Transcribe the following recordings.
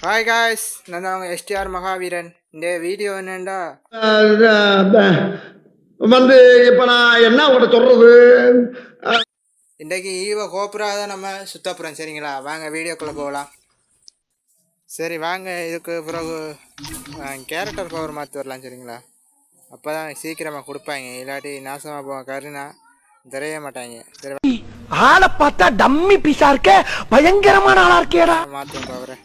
Hi guys நான் தான் அவங்க எஸ்டிஆர் மகாவீரன் இந்த வீடியோ என்னண்டா? வந்து இப்ப நான் என்ன உங்கள்கிட்ட சொல்றது? அஹ், இன்றைக்கு ஈவோ கோப்புரா தான் நம்ம சுத்தப்புறம் சரிங்களா? வாங்க வீடியோக்குள்ளே போகலாம். சரி வாங்க இதுக்கு பிறகு கேரக்டர் பவர் மாற்றி வரலாம் சரிங்களா? அப்போ தான் சீக்கிரமாக கொடுப்பாங்க. இல்லாட்டி நாசமாக போக கருணா தெரிய மாட்டாங்க. சரி ஆளை பார்த்தா டம்மி பீஸா இருக்க? பயங்கரமான ஆளா இருக்கேடா மாற்றும் கவரை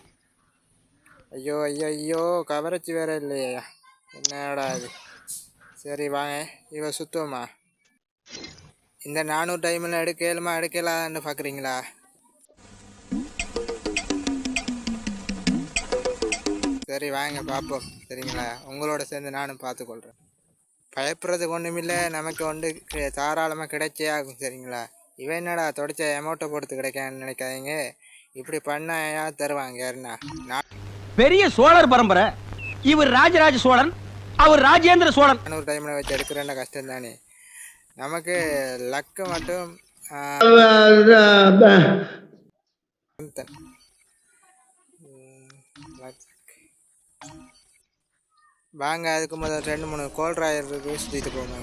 ஐயோ ஐயோ ஐயோ கவரச்சி வேற இல்லையா. என்னடா இது? சரி வாங்க. இவ சுத்தமா இந்த நானூறு டைமில் எடுக்கலுமா எடுக்கலான்னு பார்க்குறீங்களா சரி வாங்க பார்ப்போம் சரிங்களா? உங்களோட சேர்ந்து நானும் பார்த்துக்கொள்கிறேன் பயப்படுறதுக்கு ஒன்றுமில்லை நமக்கு ஒன்று தாராளமாக கிடைச்சே ஆகும். சரிங்களா? இவன் என்னடா தொடச்ச அமௌண்ட்டை போட்டு கிடைக்கான்னு நினைக்காதீங்க. இப்படி பண்ணாயா தருவாங்க? யாருன்னா? நான் பெரிய சோழர் பரம்பரை. இவர் ராஜராஜ சோழன் அவர் ராஜேந்திர சோழன். ஒரு டைமில் வச்சு எடுக்கிறேன்னா கஷ்டம் தானே நமக்கு லக்கு மட்டும் வாங்க அதுக்கு முதல் ரெண்டு மூணு கோல் ராயர் சுற்றிட்டு போங்க.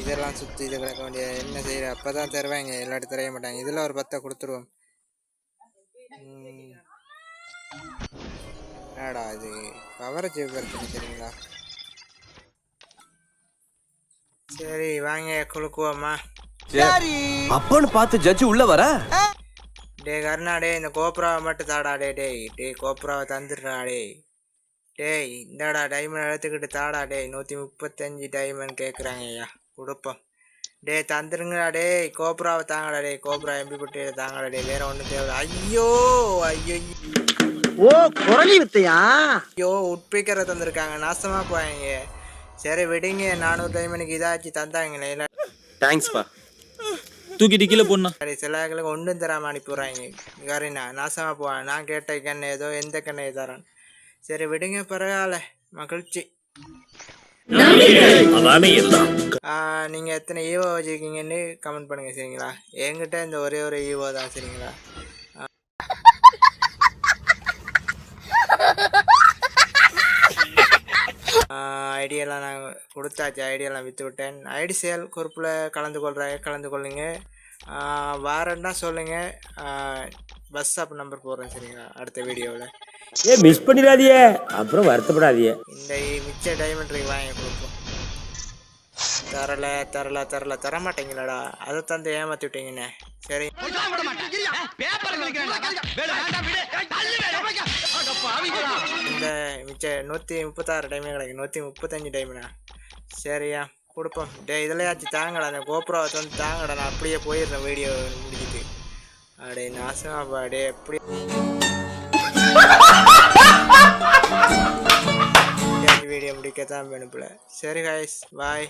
இதெல்லாம் சுற்றி இது கிடக்க வேண்டிய என்ன செய்யற? அப்போ தான் தருவாங்க எல்லாத்தையும் தெரிய மாட்டாங்க. இதில் ஒரு பத்தை கொடுத்துருவோம். என்னடா இது? கவரேஜ் பிரச்சனை சரிங்களா சரி வாங்க குலுக்குவோம்மா. அப்பன்னு பார்த்து ஜட்ஜு உள்ள வர? டே கருணா டே இந்த கோப்ராவை மட்டும் தாடா டே டேய். டே கோப்ராவை தந்துடுறா டேய். டேய் இந்தாடா டைமண்ட் எடுத்துக்கிட்டு தாடா டேய். நூற்றி முப்பத்தஞ்சு டைமண்ட் கேட்குறாங்க ஐயா. கொடுப்போம். டேய் தந்துருங்கடா டேய். கோப்ராவை தாங்கடா டேய். கோப்ரா எம்பி குட்டியை தாங்கடா டேய். வேற ஒன்றும் தேவை ஐயோ ஐயோ. ஓ குரலி வித்தையா? ஐயோ உட்பிக்கரை தந்திருக்காங்க. நாசமாக போவாங்க சரி விடுங்க. நானூறு டைமண்டுக்கு இதாச்சு தந்தாங்களே இல்லை தேங்க்ஸ்பா தூக்கிட்டு கீழே போடணும் சரி சிலர்களுக்கு ஒன்றும் தராமல் அனுப்பிடுறாங்க கரீனா நாசமாக போவான் நான் கேட்ட கண்ணை ஏதோ எந்த கண்ணை தரான் சரி விடுங்க பரவாயில்ல. மகிழ்ச்சி. நீங்கள் எத்தனை ஈவோ வச்சுருக்கீங்கன்னு கமெண்ட் பண்ணுங்கள் சரிங்களா? என்கிட்ட இந்த ஒரே ஒரு ஈவோ தான் சரிங்களா? ஐடியெல்லாம் நான் கொடுத்தாச்சு ஐடியெல்லாம் விற்று விட்டேன் ஐடி சேல் குரூப்பில் கலந்து கொள்கிறாங்க கலந்து கொள்ளுங்க. வாரன்னா சொல்லுங்கள் பஸ் ஸ்டாப் நம்பர் போடுறேன் சரிங்களா? அடுத்த வீடியோவில் ஏ மிஸ் பண்ணிடாதியே. அப்புறம் வருத்தப்படாதியே. இந்த மிச்ச டைமண்ட் ரிங் வாங்கி கொடுப்போம். தரல தரல தரல. தர மாட்டீங்களாடா அதை தந்து ஏமாத்தி விட்டீங்கண்ணே சரி சரி நூற்றி முப்பத்தாறு டைமே கிடைக்கும். நூற்றி முப்பத்தஞ்சு டைம்ண்ணா சரியா கொடுப்போம். டே இதுலையாச்சும் தாங்கடா. அந்த கோப்ராவை வந்து தாங்கடா. நான் அப்படியே போயிடுறேன் வீடியோ முடிக்கிட்டு அடே நாசமா டே எப்படி வீடியோ முடிக்கத்தான் வேணுப்புல சரி காய்ஸ் பாய்